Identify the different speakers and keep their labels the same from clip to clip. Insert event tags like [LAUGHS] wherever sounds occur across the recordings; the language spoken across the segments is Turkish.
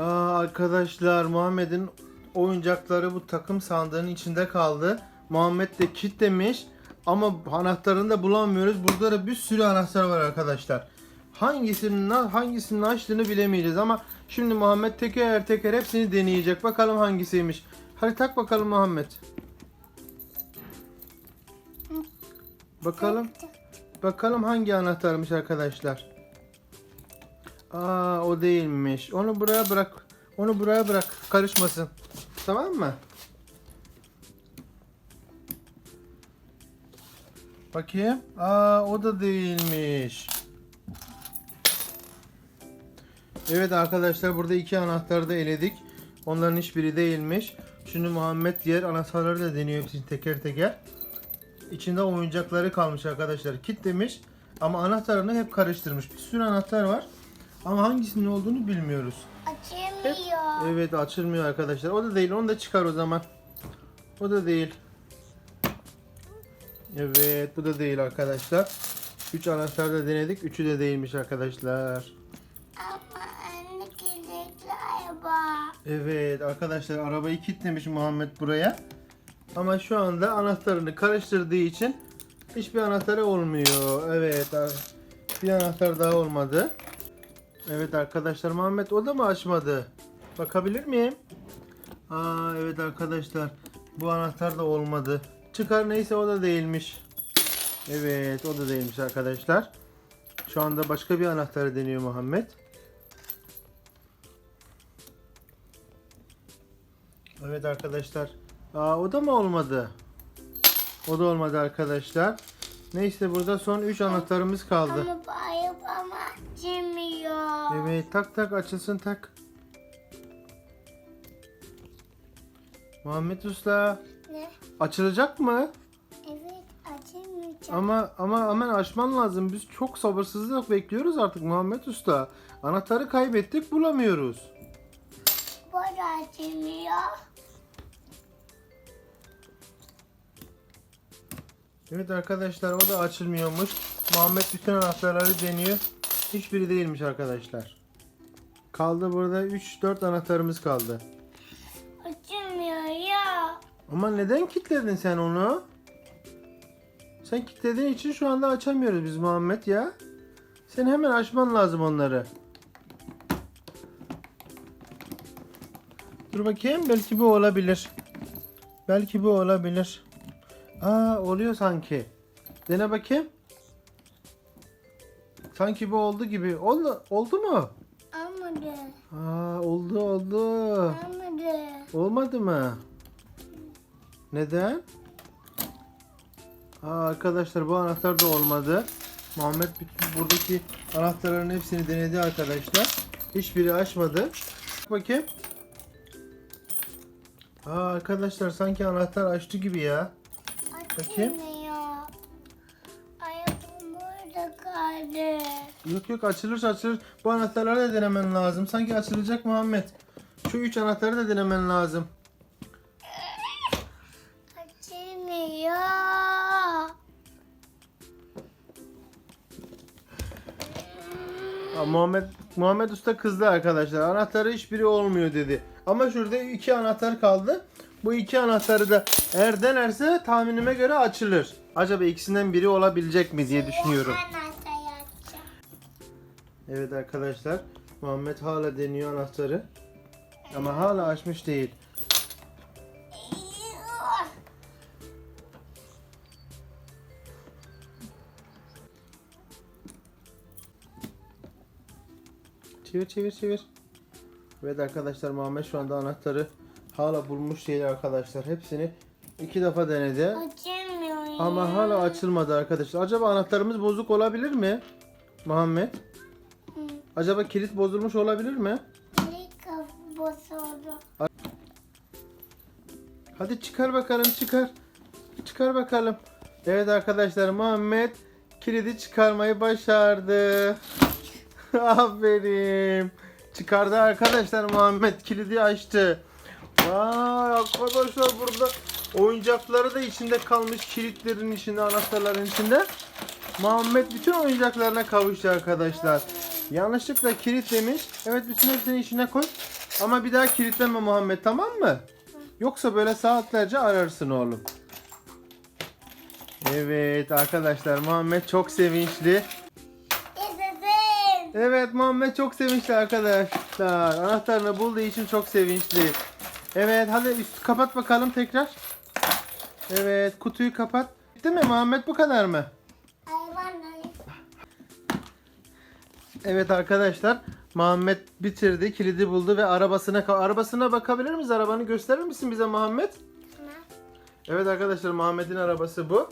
Speaker 1: Aa, arkadaşlar Muhammed'in oyuncakları bu takım sandığının içinde kaldı. Muhammed de kilitlemiş ama anahtarını da bulamıyoruz. Burada da bir sürü anahtar var arkadaşlar. Hangisinin hangisinin açtığını bilemeyeceğiz ama şimdi Muhammed teker teker hepsini deneyecek. Bakalım hangisiymiş. Hadi tak bakalım Muhammed. Bakalım. Bakalım hangi anahtarmış arkadaşlar. Aa o değilmiş. Onu buraya bırak. Onu buraya bırak. Karışmasın. Tamam mı? Bakayım. Aa o da değilmiş. Evet arkadaşlar burada iki anahtarı da eledik. Onların hiçbiri değilmiş. Şimdi Muhammed diğer anahtarları da deniyor hepsini teker teker. İçinde oyuncakları kalmış arkadaşlar. Kitlemiş ama anahtarını hep karıştırmış. Bir sürü anahtar var. Ama hangisinin olduğunu bilmiyoruz.
Speaker 2: Açılmıyor.
Speaker 1: Evet açılmıyor arkadaşlar. O da değil. Onu da çıkar o zaman. O da değil. Evet bu da değil arkadaşlar. 3 anahtar da denedik. Üçü de değilmiş arkadaşlar.
Speaker 2: Ama anne kilitli araba.
Speaker 1: Evet arkadaşlar arabayı kilitlemiş Muhammed buraya. Ama şu anda anahtarını karıştırdığı için hiçbir anahtarı olmuyor. Evet bir anahtar daha olmadı. Evet arkadaşlar Muhammed o da mı açmadı? Bakabilir miyim? Aa evet arkadaşlar bu anahtar da olmadı. Çıkar neyse o da değilmiş. Evet o da değilmiş arkadaşlar. Şu anda başka bir anahtarı deniyor Muhammed. Evet arkadaşlar. Aa o da mı olmadı? O da olmadı arkadaşlar. Neyse burada son 3 anahtarımız kaldı.
Speaker 2: Ama arabam açılmıyor.
Speaker 1: Evet tak tak açılsın tak. Muhammed Usta
Speaker 2: Ne?
Speaker 1: açılacak mı?
Speaker 2: Evet açılmayacak.
Speaker 1: Ama ama hemen açman lazım. Biz çok sabırsızlık bekliyoruz artık Muhammed Usta. Anahtarı kaybettik bulamıyoruz.
Speaker 2: Bu da açılmıyor.
Speaker 1: Evet arkadaşlar o da açılmıyormuş. Muhammed bütün anahtarları deniyor. Hiçbiri değilmiş arkadaşlar. Kaldı burada 3-4 anahtarımız kaldı.
Speaker 2: Açılmıyor ya.
Speaker 1: Ama neden kilitledin sen onu? Sen kilitlediğin için şu anda açamıyoruz biz Muhammed ya. Sen hemen açman lazım onları. Dur bakayım belki bu olabilir. Belki bu olabilir. Aa oluyor sanki. Dene bakayım. Sanki bu oldu gibi. Oldu, oldu mu?
Speaker 2: Olmadı.
Speaker 1: Aa oldu oldu.
Speaker 2: Olmadı.
Speaker 1: Olmadı mı? Neden? Aa, arkadaşlar bu anahtar da olmadı. Muhammed bütün buradaki anahtarların hepsini denedi arkadaşlar. Hiçbiri açmadı. Bakayım. Aa, arkadaşlar sanki anahtar açtı gibi ya. Bakayım. Yok yok açılır açılır. Bu anahtarları da denemen lazım. Sanki açılacak Muhammed. Şu üç anahtarı da denemen lazım.
Speaker 2: Açılmıyor.
Speaker 1: Ha, Muhammed Muhammed Usta kızdı arkadaşlar. Anahtarı hiçbiri olmuyor dedi. Ama şurada iki anahtar kaldı. Bu iki anahtarı da eğer denerse tahminime göre açılır. Acaba ikisinden biri olabilecek mi diye düşünüyorum.
Speaker 2: Anahtar.
Speaker 1: Evet arkadaşlar. Muhammed hala deniyor anahtarı. Ama hala açmış değil. Çevir çevir çevir. Evet arkadaşlar Muhammed şu anda anahtarı hala bulmuş değil arkadaşlar. Hepsini iki defa denedi.
Speaker 2: Açılmıyor.
Speaker 1: Ama hala açılmadı arkadaşlar. Acaba anahtarımız bozuk olabilir mi? Muhammed. Acaba kilit bozulmuş olabilir mi?
Speaker 2: Kilit bozuldu.
Speaker 1: Hadi çıkar bakalım çıkar. Çıkar bakalım. Evet arkadaşlar Muhammed kilidi çıkarmayı başardı. [LAUGHS] Aferin. Çıkardı arkadaşlar Muhammed kilidi açtı. Vay arkadaşlar burada oyuncakları da içinde kalmış kilitlerin içinde anahtarların içinde. Muhammed bütün oyuncaklarına kavuştu arkadaşlar. Yanlışlıkla kilitlemiş. Evet bütün hepsini içine koy. Ama bir daha kilitleme Muhammed tamam mı? Yoksa böyle saatlerce ararsın oğlum. Evet arkadaşlar Muhammed çok sevinçli.
Speaker 2: Yaşasın.
Speaker 1: Evet Muhammed çok sevinçli arkadaşlar. Anahtarını bulduğu için çok sevinçli. Evet hadi üstü kapat bakalım tekrar. Evet kutuyu kapat. Bitti mi Muhammed bu kadar mı? Evet arkadaşlar Muhammed bitirdi kilidi buldu ve arabasına arabasına bakabilir miyiz? Arabanı gösterir misin bize Muhammed? Evet arkadaşlar Muhammed'in arabası bu.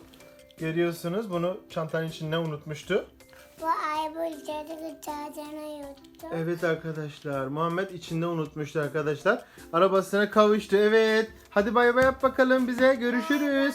Speaker 1: Görüyorsunuz bunu çantanın içinde unutmuştu.
Speaker 2: Bu yuttu.
Speaker 1: Evet arkadaşlar Muhammed içinde unutmuştu arkadaşlar. Arabasına kavuştu evet. Hadi bay bay yap bakalım bize görüşürüz.